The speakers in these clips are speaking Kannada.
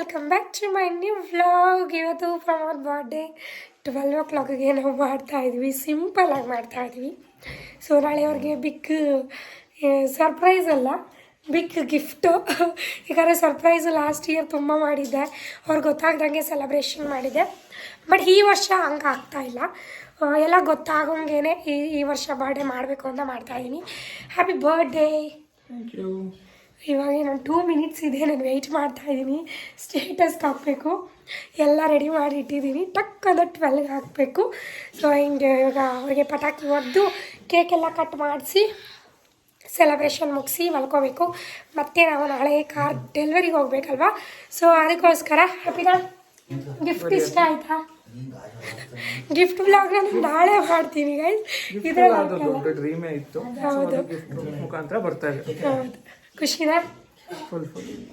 Welcome back to my new vlog ಇವತ್ತು ಪ್ರಮೋದ್ ಬರ್ಡೇ ಟ್ವೆಲ್ವ್ ಓ ಕ್ಲಾಕಿಗೆ ನಾವು ಮಾಡ್ತಾ ಇದ್ವಿ. ಆಗಿ ಮಾಡ್ತಾ ಇದ್ವಿ. ಸೊ ನಾಳೆ ಅವ್ರಿಗೆ ಬಿಗ್ ಸರ್ಪ್ರೈಸ್ ಅಲ್ಲ. ಬಿಗ್ ಗಿಫ್ಟು ಯಾಕಂದರೆ ಸರ್ಪ್ರೈಸ್ ಲಾಸ್ಟ್ ಇಯರ್ ತುಂಬ ಮಾಡಿದ್ದೆ. ಅವ್ರಿಗೆ ಗೊತ್ತಾಗ್ದಂಗೆ ಸೆಲೆಬ್ರೇಷನ್ ಮಾಡಿದ್ದೆ ಬಟ್ ಈ ವರ್ಷ ಹಂಗೆ ಆಗ್ತಾಯಿಲ್ಲ ಎಲ್ಲ ಗೊತ್ತಾಗೋಂಗೇನೆ ಈ ಈ ವರ್ಷ ಬರ್ಡೇ ಮಾಡಬೇಕು ಅಂತ ಮಾಡ್ತಾಯಿದ್ದೀನಿ ಹ್ಯಾಪಿ ಬರ್ಡೇ ಥ್ಯಾಂಕ್ ಯು ಇವಾಗ ನಾನು ಟೂ ಮಿನಿಟ್ಸ್ ಇದೆ ನಾನು ವೆಯ್ಟ್ ಮಾಡ್ತಾ ಇದ್ದೀನಿ. ಸ್ಟೇಟಸ್ಗೆ ಹಾಕಬೇಕು. ಎಲ್ಲ ರೆಡಿ ಮಾಡಿ ಇಟ್ಟಿದ್ದೀನಿ. ಟಕ್ ಅದು ಟ್ವೆಲ್ಗೆ ಹಾಕಬೇಕು. ಸೊ ಹಿಂಗೆ ಇವಾಗ ಅವ್ರಿಗೆ ಪಟಾಕಿ ಹೊಡೆದು ಕೇಕೆಲ್ಲ ಕಟ್ ಮಾಡಿಸಿ ಸೆಲೆಬ್ರೇಷನ್ ಮುಗಿಸಿ ಮಲ್ಕೋಬೇಕು. ಮತ್ತೆ ನಾವು ನಾಳೆ ಕಾರ್ ಡೆಲಿವರಿಗೆ ಹೋಗ್ಬೇಕಲ್ವಾ? ಸೊ ಅದಕ್ಕೋಸ್ಕರ ಹ್ಯಾಪಿನ ಗಿಫ್ಟ್ ಇಷ್ಟ ಆಯ್ತಾ? ಗಿಫ್ಟ್ ಬ್ಲಾಗ್ ನಾನು ನಾಳೆ ಮಾಡ್ತೀನಿ ಗೈಸ್ ಇದ್ರಲ್ಲಿ ಹೌದು. ಖುಷಿನಾ?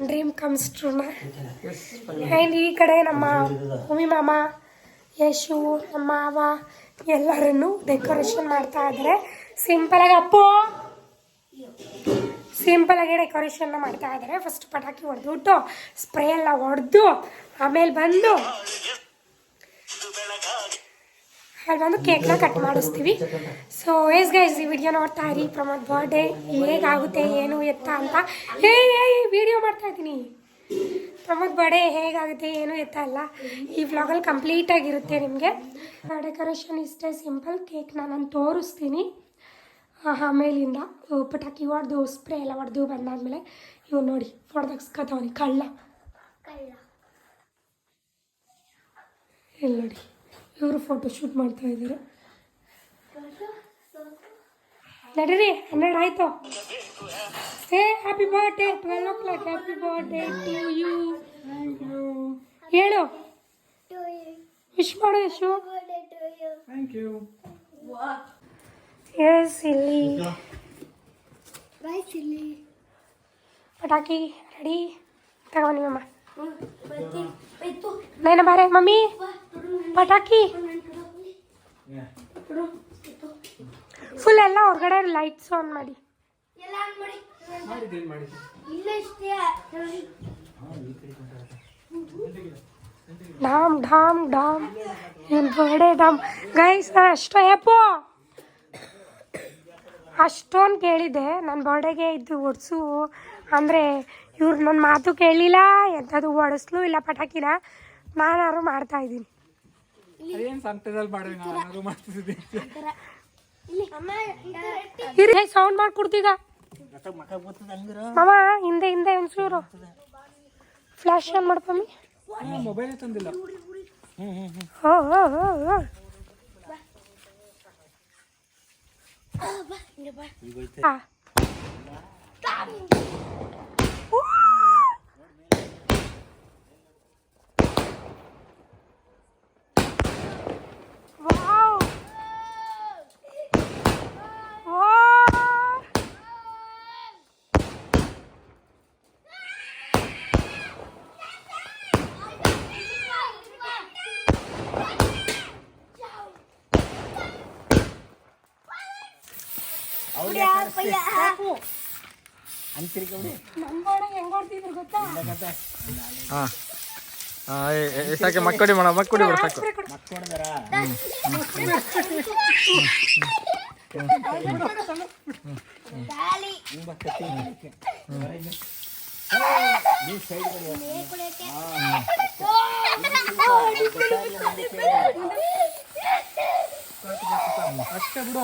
ಡ್ರೀಮ್ ಕಮ್ಸ್ ಟ್ರೂ ಆ್ಯಂಡ್ ಈ ಕಡೆ ನಮ್ಮ ಭೂಮಿ ಮಾಮ ಯಶು ನಮ್ಮ ಮಾವ ಎಲ್ಲರನ್ನು ಡೆಕೋರೇಷನ್ ಮಾಡ್ತಾ ಇದ್ದಾರೆ. ಸಿಂಪಲಾಗಿ ಅಪ್ಪು! ಸಿಂಪಲಾಗಿ ಡೆಕೋರೇಷನ್ನ ಮಾಡ್ತಾ ಇದ್ದಾರೆ. ಫಸ್ಟ್ ಪಟಾಕಿ ಹೊಡೆದ್ಬಿಟ್ಟು ಸ್ಪ್ರೇ ಎಲ್ಲ ಹೊಡೆದು ಆಮೇಲೆ ಬಂದು ಅಲ್ಲಿ ಬಂದು ಕೇಕ್ನ ಕಟ್ ಮಾಡಿಸ್ತೀವಿ. ಸೊ ಎಸ್ ಗೈಸ್ ಈ ವಿಡಿಯೋ ನೋಡ್ತಾ ಇರಿ. ಪ್ರಮೋದ್ ಬರ್ಡೇ ಹೇಗಾಗುತ್ತೆ ಏನು ಎತ್ತ ಅಂತ. ಹೇ ಏ ವಿಡಿಯೋ ಮಾಡ್ತಾ ಇದ್ದೀನಿ. ಪ್ರಮೋದ್ ಬರ್ಡೇ ಹೇಗಾಗುತ್ತೆ ಏನು ಎತ್ತ ಅಲ್ಲ. ಈ ವ್ಲಾಗಲ್ಲಿ ಕಂಪ್ಲೀಟಾಗಿರುತ್ತೆ ನಿಮಗೆ. ಡೆಕೋರೇಷನ್ ಇಷ್ಟೇ ಸಿಂಪಲ್ ಕೇಕ್ನ ನಾನು ತೋರಿಸ್ತೀನಿ. ಆಮೇಲಿಂದ ಪಟಾಕಿ ಹೊಡೆದು ಸ್ಪ್ರೇ ಎಲ್ಲ ಹೊಡೆದು ಬಂದಾದಮೇಲೆ ಇವ್ ನೋಡಿ ಹೊಡೆದಕ್ಸ್ಕೊತಾವನಿ ಕಳ್ಳ. ಇಲ್ಲಿ ನೋಡಿ. ಇವರು ಫೋಟೋ ಶೂಟ್ ಮಾಡ್ತಾ ಇದ್ದಾರೆ. ನಡೀರಿ ಹನ್ನೆರಡು ಆಯ್ತು. ಏ happy birthday twelve o'clock happy birthday to you ಹೇಳು. ವಿಶ್ ಮಾಡು ಯಶು ಥ್ಯಾಂಕ್ ಯು ಎಸ್ ಇಲ್ಲಿ ಪಟಾಕಿ ರೆಡಿ ತಗೊಂಡಿ ಅಮ್ಮ. ನೈನ ಬಾರೆ, ಮಮ್ಮಿ. ಪಟಾಕಿ. ಫುಲ್ ಎಲ್ಲ ಹೊರಗಡೆ ಲೈಟ್ಸ್ ಆನ್ ಮಾಡಿ. ಡಾಮ್ ಡಾಮ್ ಡಾಮ್. ಏನು ಬರ್ಡೇ ಡಾಮ್. ಗೈಸ್ ನಾನು ಅಷ್ಟೋ ಅಷ್ಟೊಂದು ಕೇಳಿದ್ದೆ. ನನ್ನ ಬರ್ಡೇಗೆ ಇದು ಒಡ್ಸು. ಅಂದರೆ ಇವ್ರು ನನ್ನ ಮಾತು ಕೇಳಲಿಲ್ಲ ಎಂಥದ್ದು ಓಡಿಸ್ಲು ಇಲ್ಲ ಪಟಾಕಿನ ನಾನಾದ್ರು ಮಾಡ್ತಾ ಇದ್ದೀನಿ. ಸೌಂಡ್ ಮಾಡ್ಕೊಡ್ತೀಗ? ಮಾಮ ಹಿಂದೆ ಹಿಂದೆ ಒಂಚೂರು ಫ್ಲ್ಯಾಶ್ ಆನ್ ಮಾಡ್ಕೊಮ್ಮಿ? ಮೊಬೈಲ್ ತಂದಿಲ್ಲ. ಹೋ ಹೋ ಹೋ ಹೋ. ಹಾ. ಹಾಂ ಸಾಕೆ ಮಕ್ಕಡಿ ಮಾಡ ಮಕ್ಕಡಿ ಬಿಡ ಸಾಕು. ಅಷ್ಟೇ ಬಿಡು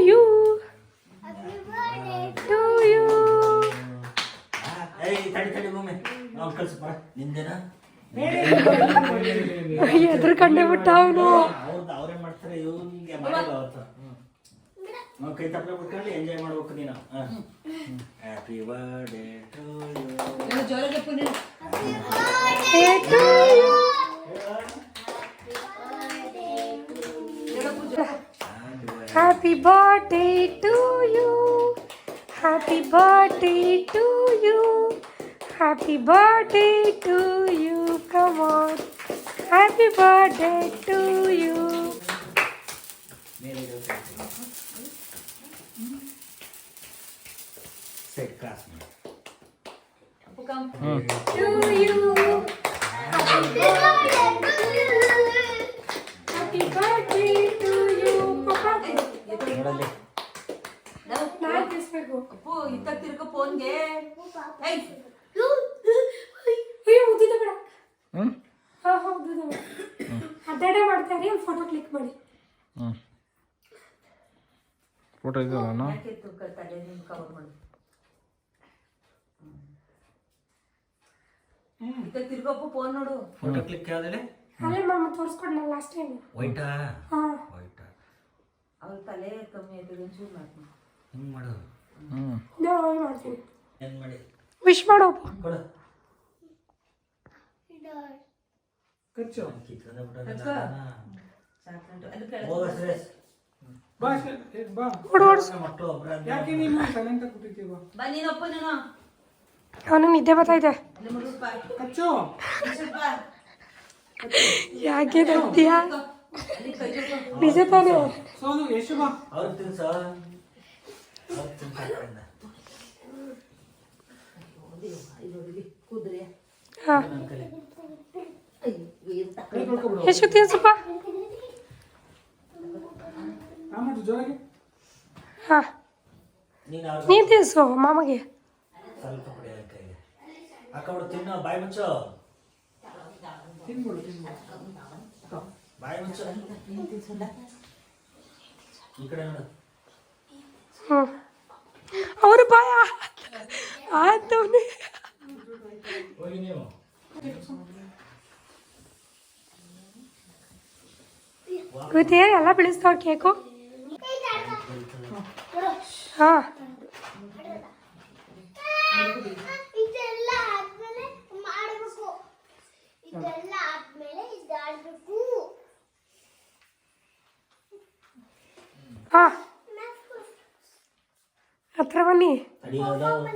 You. To you. ನಿಂದೇನಾ? ಎದ್ರುಕೊಂಡೆ ಬಿಟ್ಟ ಅವನು ಅವ್ರದ್ದು ಅವರೇ ಮಾಡ್ತಾರೆ ಇವ್ನಿಗೆ ಮಾಡಿಲ್ಲ ಅವತ್ತು ನಾವು ಕೈ ತಪ್ಪಲೆ ಬಿಟ್ಕೊಂಡು ಎಂಜಾಯ್ ಮಾಡ್ಬೇಕು ನೀನು. ಹ್ಯಾಪಿ ಬರ್ಡೇ ಟು ಯು ಜೋರಾಗಿ Puneeth happy birthday to you happy birthday to you happy birthday to you come on happy birthday to you to you happy birthday to you ನೋಡಲ್ಲಿ. ನಾನು ತಿಳಿಸ್ಬೇಕು ಅಪ್ಪು ಇತ್ತ ತಿರ್ಕ ಫೋನ್ಗೆ ಏಯ್. ಅಯ್ಯೋ ಉದ್ದಿದ ಬೇಡ. ಹಾಂ ಹಾಂ ಉದ್ದಿದ ಬೇಡ. ಅಡ್ಡಾಡೆ ಒಂದು ಫೋಟೋ ಕ್ಲಿಕ್ ಮಾಡಿ. ಫೋಟೋ ಇದೆಯಲ್ಲ ಯಾಕೆ ತಲೆ ನಿಮ್ ಕವರ್ ಮಾಡಿ ಇತ್ತ ತಿರ್ಗಪ್ಪ ಫೋನ್ ನೋಡು. ಫೋಟೋ ಕ್ಲಿಕ್ ಯಾವ್ದಲ್ಲ ಅಲ್ಲೇ ಮಾಮ ತೋರಿಸ್ಕೊಡ್ನಲ್ಲ ಲಾಸ್ಟ್ ಟೈಮ್ ವೈಟಾ ಹಾಂ. ವೈಟಾ ಅವ್ರ ತಲೆ ಕಮ್ಮಿ ಆಯ್ತದೆ ಒಂಚೂರು ಮಾಡ್ತೀನಿ. ಹಿಂಗೆ ಮಾಡು? ಹ್ಞೂ ಮಾಡ್ತೀನಿ. ಏನು ಮಾಡಿ? ವಿಶ್ ಮಾಡೋಪ್ಪ ಕೊಡು. ಕಚ್ಚು. ಕಿತ್ಕೊಂಡೆ ಕಚ್ಕೊ. ಸಾಕಂಟು ಅದು ಕೆಳಗೆ ಬಾ. ಬಾ ಓಡ್ ಓಡಿಸ್ ಮಕ್ಕಳು ಯಾಕೆ ನೀನು ಸೈಲೆಂಟ್ ಆಗಿ ಬಾ ನೀನಪ್ಪ ನೀನು. ಅವನಿಗೆ ನಿದ್ದೆ ಬರ್ತೈತೆ ಯಾಕೆ ನಗ್ತೀಯಾ. ನಿಜ ತಾನೇ ಎಷ್ಟು ಹಾಂ ಎಷ್ಟು ತಿನ್ಸಪ್ಪ ಹಾಂ ನೀನು ತಿನ್ಸು ಮಾಮಗೆ ಸ್ವಲ್ಪ ಕೊಡಿ ತಿನ್ನ ಬಾಯಿ ಮುಚ್ಚು. ತಿನ್ಬಿಡು ತಿನ್ಬಿಡು ಬಾಯಿ ಮುಚ್ಚು. ಈ ಕಡೆ ನೋಡು. ಅವರು ಬಾಯ ಆತವನೇ. ಹೋಗಿ ನೀವು. ಗೊತ್ತೇನು ಎಲ್ಲ ಬೆಳೆಸ್ತಾವ ಕೇಕು? ಹಾಂ ಇದೆಲ್ಲ ಆದ್ಮೇಲೆ ಮಾಡಬೇಕು ಇದೆಲ್ಲ ಆದ್ಮೇಲೆ ಇದಾಡ್ಬೇಕು ಹಾಂ ಹತ್ರ ಬನ್ನಿ ತಡಿಯೋದು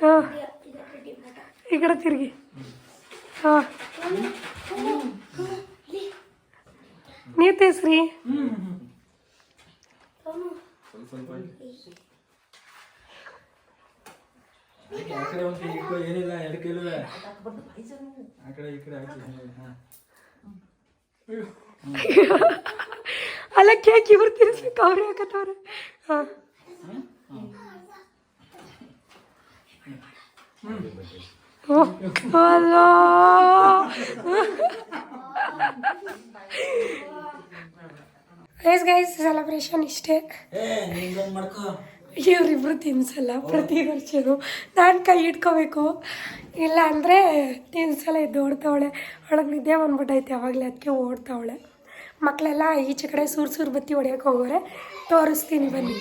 ಹಾಂ ಈ ಕಡೆ ತಿರುಗಿ ಹಾಂ ನೀವು ತಿನ್ಸ್ರಿ ಆ ಕಡೆ ಒಂದು ಇಟ್ಕೊ ಏನಿಲ್ಲ ಎರಡು ಕೈಲುವೆ ಆ ಕಡೆ ಈ ಕಡೆ ಹಾಕಿ ಹಾಂ ಅಲ್ಲ ಕೇಕ್ ಇವ್ರು ತಿನ್ಸ್ಬೇಕು ಅವ್ರು ಯಾಕತ್ತವ್ರೆ ಹಾಂ. ಅಲ್ಲ. ಗೈಸ್ ಗೈಸ್ ಸೆಲೆಬ್ರೇಷನ್ ಇಷ್ಟೇ. ಇವರಿಬ್ರು ತಿನ್ಸಲ್ಲ ಪ್ರತಿ ವರ್ಷನೂ. ನಾನು ಕೈ ಇಟ್ಕೋಬೇಕು ಇಲ್ಲ ಅಂದರೆ ತಿನ್ಸಲ್ಲ ಇದ್ದು ಓಡ್ತಾವಳೆ. ಒಳಗೆ ನಿದ್ದೆ ಬಂದ್ಬಿಟ್ಟೈತೆ ಯಾವಾಗ್ಲೇ ಅದಕ್ಕೆ ಓಡ್ತಾವಳೆ. ಮಕ್ಕಳೆಲ್ಲ ಈಚೆ ಕಡೆ ಸೂರು ಸೂರು ಬತ್ತಿ ಹೊಡೆಯಕ್ಕೆ ಹೋಗೋರೆ. ತೋರಿಸ್ತೀನಿ ಬನ್ನಿ.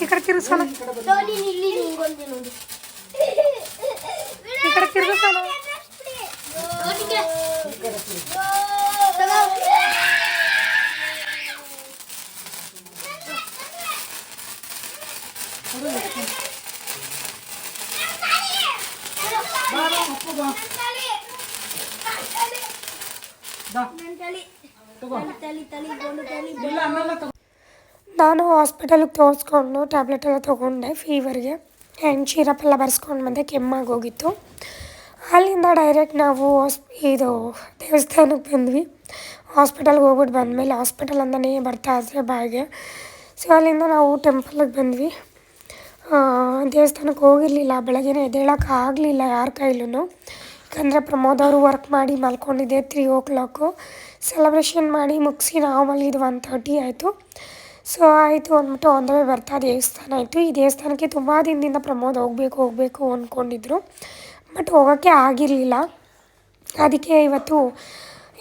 ಈ ಕಡೆ ತಿರುಗಿಸೋಣ. ಈ ಕಡೆ ತಿರ್ಗಿಸೋಣ ಬಾ ಬಾ ಅಪ್ಪ ಬಾ ಬಾ ತಗೋ ತಲಿ ತಲಿ ಗೊಂಡು ತಲಿ ಇಲ್ಲ ಅನ್ನಲ್ಲ ತಗೋ ನಾನು ಹಾಸ್ಪಿಟಲ್ಗೆ ತೋರಿಸ್ಕೊಂಡು ಟ್ಯಾಬ್ಲೆಟ್ ಎಲ್ಲ ತೊಗೊಂಡೆ ಫೀವರ್ಗೆ ಆ್ಯಂಡ್ ಶಿರಪ್ ಎಲ್ಲ ಬರ್ಸ್ಕೊಂಡು ಬಂದೆ, ಕೆಮ್ಮಾಗಿ ಹೋಗಿತ್ತು. ಅಲ್ಲಿಂದ ಡೈರೆಕ್ಟ್ ನಾವು ಹಾಸ್ ಇದು ದೇವಸ್ಥಾನಕ್ಕೆ ಬಂದ್ವಿ. ಹಾಸ್ಪಿಟಲ್ಗೆ ಹೋಗ್ಬಿಟ್ಟು ಬಂದಮೇಲೆ ಹಾಸ್ಪಿಟಲ್ ಅಂದನೇ ಬರ್ತಾ ಇದ್ರೆ ಬಾಯಿಗೆ. ಸೊ ಅಲ್ಲಿಂದ ನಾವು ಟೆಂಪಲ್ಗೆ ಬಂದ್ವಿ. ದೇವಸ್ಥಾನಕ್ಕೆ ಹೋಗಿರಲಿಲ್ಲ ಬೆಳಗ್ಗೆ ಎದ್ದೇಳಕ್ಕೆ ಆಗಲಿಲ್ಲ ಯಾರ ಕೈಲೂ ಯಾಕಂದರೆ ಪ್ರಮೋದ್ ಅವರು ವರ್ಕ್ ಮಾಡಿ ಮಲ್ಕೊಂಡಿದ್ದೆ ತ್ರೀ ಓ ಕ್ಲಾಕು ಸೆಲೆಬ್ರೇಷನ್ ಮಾಡಿ ಮುಗಿಸಿ ನಾವು ಮಲಗಿದ್ದು ಒನ್ ತರ್ಟಿ ಆಯಿತು. ಸೊ ಆಯಿತು ಅಂದ್ಬಿಟ್ಟು ಆನ್ ದ ವೇ ಬರ್ತಾ ದೇವಸ್ಥಾನ ಆಯಿತು. ಈ ದೇವಸ್ಥಾನಕ್ಕೆ ತುಂಬ ದಿನದಿಂದ ಪ್ರಮೋದ್ ಹೋಗಬೇಕು ಹೋಗಬೇಕು ಅಂದ್ಕೊಂಡಿದ್ರು ಬಟ್ ಹೋಗೋಕ್ಕೆ ಆಗಿರಲಿಲ್ಲ. ಅದಕ್ಕೆ ಇವತ್ತು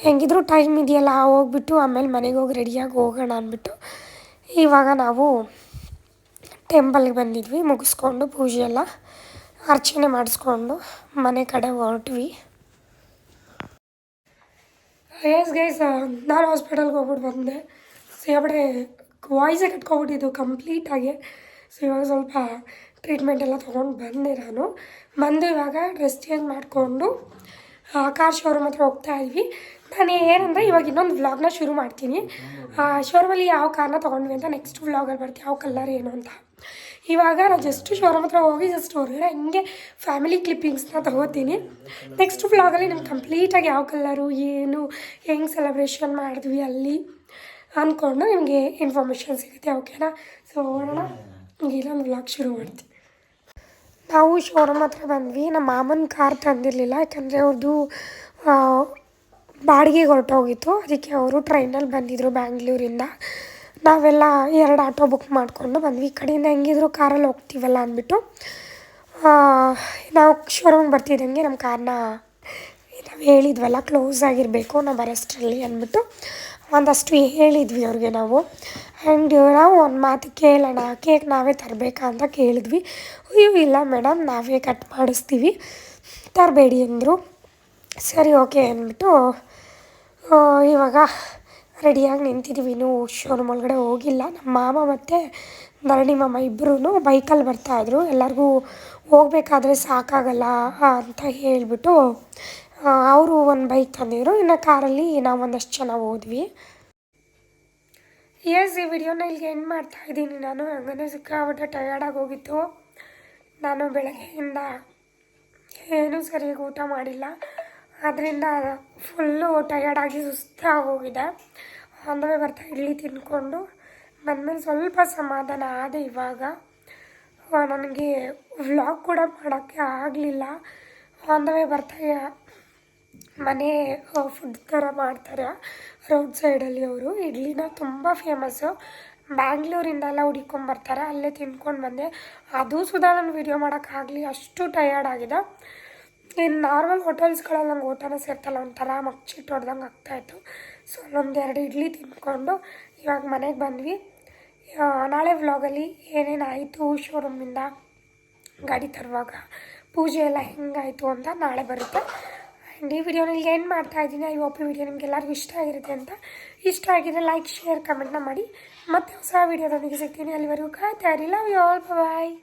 ಹೆಂಗಿದ್ರು ಟೈಮ್ ಇದೆಯಲ್ಲ, ಹೋಗ್ಬಿಟ್ಟು ಆಮೇಲೆ ಮನೆಗೆ ಹೋಗಿ ರೆಡಿಯಾಗಿ ಹೋಗೋಣ ಅಂದ್ಬಿಟ್ಟು ಇವಾಗ ನಾವು ಟೆಂಪಲ್ಗೆ ಬಂದಿದ್ವಿ, ಮುಗಿಸ್ಕೊಂಡು ಪೂಜೆ ಎಲ್ಲ. ಅರ್ಚನೆ ಮಾಡಿಸ್ಕೊಂಡು ಮನೆ ಕಡೆ ಹೊರಟ್ವಿ. ಎಸ್ ಗೈಸ್ ನಾನು ಹಾಸ್ಪಿಟಲ್ಗೆ ಹೋಗ್ಬಿಟ್ಟು ಬಂದೆ. ಸಿಗಬಡೆ ವಾಯ್ಸೇ ಕಟ್ಕೊಬಿಟ್ಟಿದ್ದು ಕಂಪ್ಲೀಟಾಗಿ ಸೊ ಇವಾಗ ಸ್ವಲ್ಪ ಟ್ರೀಟ್ಮೆಂಟ್ ಎಲ್ಲ ತೊಗೊಂಡು ಬಂದೆ ನಾನು. ಬಂದು ಇವಾಗ ಡ್ರೆಸ್ ಚೇಂಜ್ ಮಾಡಿಕೊಂಡು ಕಾರ್ ಶೋರೂಮ್ ಹತ್ರ ಹೋಗ್ತಾ ಇದ್ವಿ. ನಾನು ಏನಂದರೆ ಇವಾಗ ಇನ್ನೊಂದು ವ್ಲಾಗ್ನ ಶುರು ಮಾಡ್ತೀನಿ. ಶೋರೂಮಲ್ಲಿ ಯಾವ ಕಾರ್ನ ತೊಗೊಂಡ್ವಿ ಅಂತ ನೆಕ್ಸ್ಟ್ ವ್ಲಾಗಲ್ಲಿ ಬರ್ತೀವಿ ಯಾವ ಕಲರ್ ಏನು ಅಂತ. ಇವಾಗ ನಾನು ಜಸ್ಟ್ ಶೋರೂಮ್ ಹತ್ರ ಹೋಗಿ ಜಸ್ಟ್ ಹೊರಗಡೆ ಹಿಂಗೆ ಫ್ಯಾಮಿಲಿ ಕ್ಲಿಪ್ಪಿಂಗ್ಸ್ನ ತೊಗೋತೀನಿ. ನೆಕ್ಸ್ಟ್ ವ್ಲಾಗಲ್ಲಿ ನಮ್ಮ ಕಂಪ್ಲೀಟಾಗಿ ಯಾವ ಕಲರು ಏನು, ಹೆಂಗೆ ಸೆಲೆಬ್ರೇಷನ್ ಮಾಡಿದ್ವಿ ಅಲ್ಲಿ ಅಂದ್ಕೊಂಡು ನಿಮಗೆ ಇನ್ಫಾರ್ಮೇಷನ್ ಸಿಗುತ್ತೆ ಓಕೆನಾ ಸೊ ನೋಡೋಣ. ಒಂದು ವ್ಲಾಗ್ ಶುರು ಮಾಡ್ತೀನಿ. ನಾವು ಶೋರೂಮ್ ಹತ್ರ ಬಂದ್ವಿ. ನಮ್ಮ ಮಾಮನ ಕಾರ್ ತಂದಿರಲಿಲ್ಲ, ಯಾಕಂದರೆ ಅವ್ರದ್ದು ಬಾಡಿಗೆಗೆ ಹೊರಟೋಗಿತ್ತು. ಅದಕ್ಕೆ ಅವರು ಟ್ರೈನಲ್ಲಿ ಬಂದಿದ್ದರು ಬ್ಯಾಂಗ್ಳೂರಿಂದ ನಾವೆಲ್ಲ ಎರಡು ಆಟೋ ಬುಕ್ ಮಾಡಿಕೊಂಡು ಬಂದ್ವಿ. ಈ ಕಡೆಯಿಂದ ಹೆಂಗಿದ್ರು ಕಾರಲ್ಲಿ ಹೋಗ್ತೀವಲ್ಲ ಅಂದ್ಬಿಟ್ಟು ನಾವು ಶೋರೂಮ್ಗೆ ಬರ್ತಿದ್ದಂಗೆ ನಮ್ಮ ಕಾರನ್ನ ನಾವು ಹೇಳಿದ್ವಲ್ಲ, ಕ್ಲೋಸ್ ಆಗಿರಬೇಕು, ನಾವು ಅರೆಸ್ಟ್ರಲ್ಲಿ ಅಂದ್ಬಿಟ್ಟು ಒಂದಷ್ಟು ಹೇಳಿದ್ವಿ ಅವ್ರಿಗೆ ನಾವು. ಆ್ಯಂಡ್ ನಾವು ಒಂದು ಮಾತು ಕೇಳೋಣ, ಕೇಕ್ ನಾವೇ ತರಬೇಕಾ ಅಂತ ಕೇಳಿದ್ವಿ. ಅಯ್ಯೋ, ಇಲ್ಲ ಮೇಡಮ್, ನಾವೇ ಕಟ್ ಮಾಡಿಸ್ತೀವಿ. ತರಬೇಡಿ ಅಂದರು. ಸರಿ, ಓಕೆ ಅಂದ್ಬಿಟ್ಟು ಇವಾಗ ರೆಡಿಯಾಗಿ ನಿಂತಿದ್ದೀವಿ. ಇನ್ನೂ ಶೋರೂಮ್ ಒಳಗಡೆ ಹೋಗಿಲ್ಲ. ನಮ್ಮ ಮಾಮ ಮತ್ತು ಧರಣಿ ಮಾಮ ಇಬ್ಬರೂ ಬೈಕಲ್ಲಿ ಬರ್ತಾಯಿದ್ರು ಎಲ್ಲರಿಗೂ ಹೋಗಬೇಕಾದ್ರೆ ಸಾಕಾಗಲ್ಲ ಅಂತ ಹೇಳಿಬಿಟ್ಟು ಅವರು ಒಂದು ಬೈಕ್ ತಂದಿದ್ರು. ಇನ್ನು ಕಾರಲ್ಲಿ ನಾವು ಒಂದಷ್ಟು ಜನ ಹೋದ್ವಿ. ಎಸ್ ಈ ವಿಡಿಯೋನ ಇಲ್ಲಿಗೆ ಎಂಡ್ ಮಾಡ್ತಾ ಇದ್ದೀನಿ ನಾನು. ಹಂಗೆ ಸಿಕ್ಕಾಬಿಟ್ಟೆ ಟಯರ್ಡಾಗಿ ಹೋಗಿತ್ತು. ನಾನು ಬೆಳಗ್ಗೆಯಿಂದ ಏನೂ ಸರಿಯಾಗಿ ಊಟ ಮಾಡಿಲ್ಲ. ಅದರಿಂದ ಫುಲ್ಲು ಟಯರ್ಡಾಗಿ ಸುಸ್ತಾಗಿ ಹೋಗಿದೆ. ವೇ ಬರ್ತಾ ಇಡ್ಲಿ ತಿಂದ್ಕೊಂಡು ಬಂದಮೇಲೆ ಸ್ವಲ್ಪ ಸಮಾಧಾನ ಆದೆ ಇವಾಗ. ನನಗೆ ವ್ಲಾಗ್ ಕೂಡ ಮಾಡೋಕ್ಕೆ ಆಗಲಿಲ್ಲ. ಆನ್ ದ ವೇ ಬರ್ತಾ ಮನೆ ಫುಡ್ ಥರ ಮಾಡ್ತಾರೆ. ರೋಡ್ ಸೈಡಲ್ಲಿ ಅವರು. ಇಡ್ಲಿನ ತುಂಬ ಫೇಮಸ್ಸು ಬ್ಯಾಂಗ್ಳೂರಿಂದ ಎಲ್ಲ ಹುಡಿಕೊಂಬರ್ತಾರೆ. ಅಲ್ಲೇ ತಿಂದ್ಕೊಂಡು ಬಂದೆ. ಅದು ಸುಧಾ ನಾನು ವೀಡಿಯೋ ಮಾಡೋಕ್ಕಾಗಲಿ ಅಷ್ಟು ಟಯರ್ಡ್ ಆಗಿದೆ. ಇನ್ನು ನಾರ್ಮಲ್ ಹೋಟೆಲ್ಸ್ಗಳಲ್ಲಿ ನಂಗೆ ಊಟನೇ ಸೇರ್ತಲ್ಲ, ಒಂಥರ ಮಗ್ಚಿಟ್ಟು ಹೊಡೆದಂಗೆ ಆಗ್ತಾಯಿತ್ತು. ಸೊ ಅಲ್ಲೊಂದು ಎರಡು ಇಡ್ಲಿ ತಿಂದ್ಕೊಂಡು ಇವಾಗ ಮನೆಗೆ ಬಂದ್ವಿ. ನಾಳೆ ವ್ಲಾಗಲ್ಲಿ ಏನೇನಾಯಿತು ಶೋರೂಮಿಂದ ಗಾಡಿ ತರುವಾಗ, ಪೂಜೆ ಎಲ್ಲ ಹೆಂಗಾಯಿತು ಅಂತ ನಾಳೆ ಬರುತ್ತೆ. ಆ್ಯಂಡ್ ಈ ವಿಡಿಯೋನ ಇಲ್ಲಿಗೆ ಏನು ಮಾಡ್ತಾ ಇದ್ದೀನಿ. ಐ ಈ ವಿಡಿಯೋ ನಿಮ್ಗೆ ಎಲ್ಲರಿಗೂ ಇಷ್ಟ ಆಗಿರುತ್ತೆ ಅಂತ. ಇಷ್ಟ ಆಗಿದ್ರೆ ಲೈಕ್ ಶೇರ್ ಕಮೆಂಟ್ನ ಮಾಡಿ. ಮತ್ತೆ ಹೊಸ ವಿಡಿಯೋದೊಂದಿಗೆ ಸಿಗ್ತೀನಿ. ಅಲ್ಲಿವರೆಗೂ ಕಾಯ್ತಾ ಇರಿ. Love you all bye